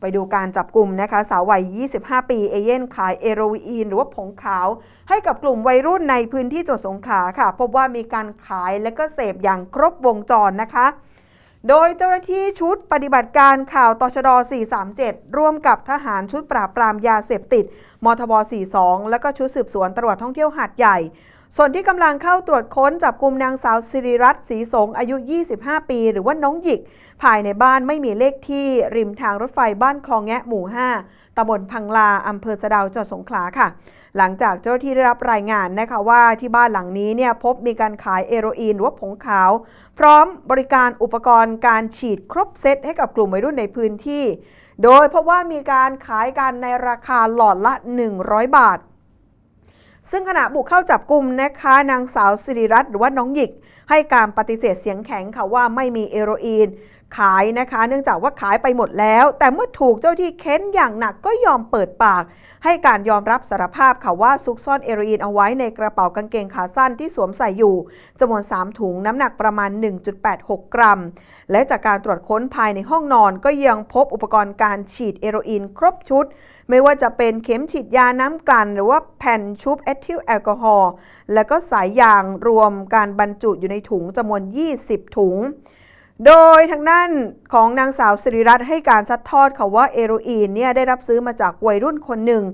ไปดูการจับกลุ่มนะคะสาววัย 25 ปีเอเย่นขายเอโรอีนหรือว่าผงขาว ให้กับกลุ่มวัยรุ่นในพื้นที่จังหวัดสงขลาค่ะ พบว่ามีการขายและก็เสพอย่างครบวงจรนะคะโดยเจ้าหน้าที่ชุดปฏิบัติการข่าวตชด 437 ร่วมกับทหารชุดปราบปรามยาเสพติด มทบ 42 และก็ชุดสืบสวนตำรวจท่องเที่ยวหาดใหญ่ ส่วนที่กำลังเข้าตรวจค้นจับกลุ่มนางสาวสิริรัตน์ศรีสงอายุ 25 ปี หรือว่าน้องหยิก ภายในบ้านไม่มีเลขที่ริมทางรถไฟบ้านคลองแงะหมู่ 5ตำบลพังลาอำเภอสะดาวจังหวัดสงขลาค่ะ หลังจากเจ้าหน้าที่ได้รับรายงานนะคะว่าที่บ้านหลังนี้เนี่ยพบมีการขายเอโรอีนหรือว่าผงขาว พร้อมบริการอุปกรณ์การฉีดครบเซตให้กับกลุ่มวัยรุ่นในพื้นที่ โดยเพราะว่ามีการขายกันในราคาหลอดละ 100 บาท ซึ่งขณะบุกเข้าจับกลุ่มนะคะนางสาวสิริรัตน์หรือว่าน้องหยิก ให้การปฏิเสธเสียงแข็งค่ะว่าไม่มีเอโรอีนขายนะคะ เนื่องจากว่าขายไปหมดแล้ว แต่เมื่อถูกเจ้าที่เค้นอย่างหนักก็ยอมเปิดปาก ให้การยอมรับสารภาพค่ะว่าซุกซ่อนเอโรอีนเอาไว้ในกระเป๋ากางเกงขาสั้นที่สวมใส่อยู่จำนวน 3 ถุงน้ำหนักประมาณ 1.86 กรัม และจากการตรวจค้นภายในห้องนอนก็ยังพบอุปกรณ์การฉีดเอโรอีนครบชุด ไม่ว่าจะเป็นเข็มฉีดยาน้ำกลั่นหรือว่าแผ่นชุบเอทิลแอลกอฮอล์แล้วก็สายยางรวมการบรรจุอยู่ในถุงจำนวน 20 ถุง โดยทางด้านของนางสาวสิริรัตน์ให้การซัดทอดค่ะว่าเอโรอีนเนี่ยได้รับซื้อมาจากวัยรุ่นคนหนึ่ง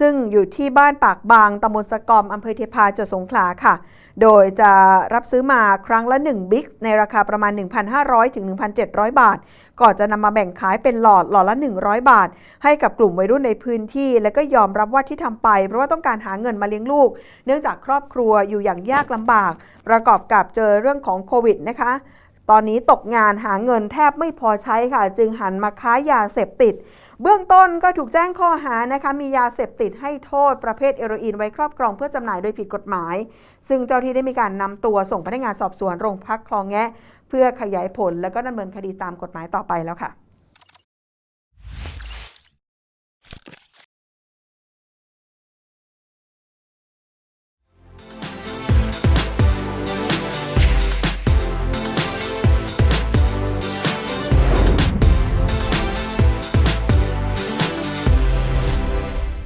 ซึ่งอยู่ที่บ้านปากบางตำบลสะกอมอำเภอเทพาจังหวัดสงขลาค่ะ โดยจะรับซื้อมาครั้งละ 1 บิ๊กในราคาประมาณ 1,500 ถึง 1,700 บาท ก่อนจะนำมาแบ่งขายเป็นหลอดหลอดละ 100 บาท ให้กับกลุ่มวัยรุ่นในพื้นที่ และก็ยอมรับว่าที่ทำไป เพราะว่าต้องการหาเงินมาเลี้ยงลูก เนื่องจากครอบครัวอยู่อย่างยากลำบาก ประกอบกับเจอเรื่องของโควิดนะคะ ตอนนี้ตกงานหาเงินแทบไม่พอใช้ค่ะ จึงหันมาค้ายาเสพติด เบื้องต้นก็ถูกแจ้งข้อหานะคะ มียาเสพติดให้โทษประเภทเอโรอีนไว้ครอบครองเพื่อจำหน่ายโดยผิดกฎหมาย ซึ่งเจ้าที่ได้มีการนำตัวส่งพนักงานสอบสวนโรงพักคลองแงะ เพื่อขยายผลและก็ดำเนินคดีตามกฎหมายต่อไปแล้วค่ะ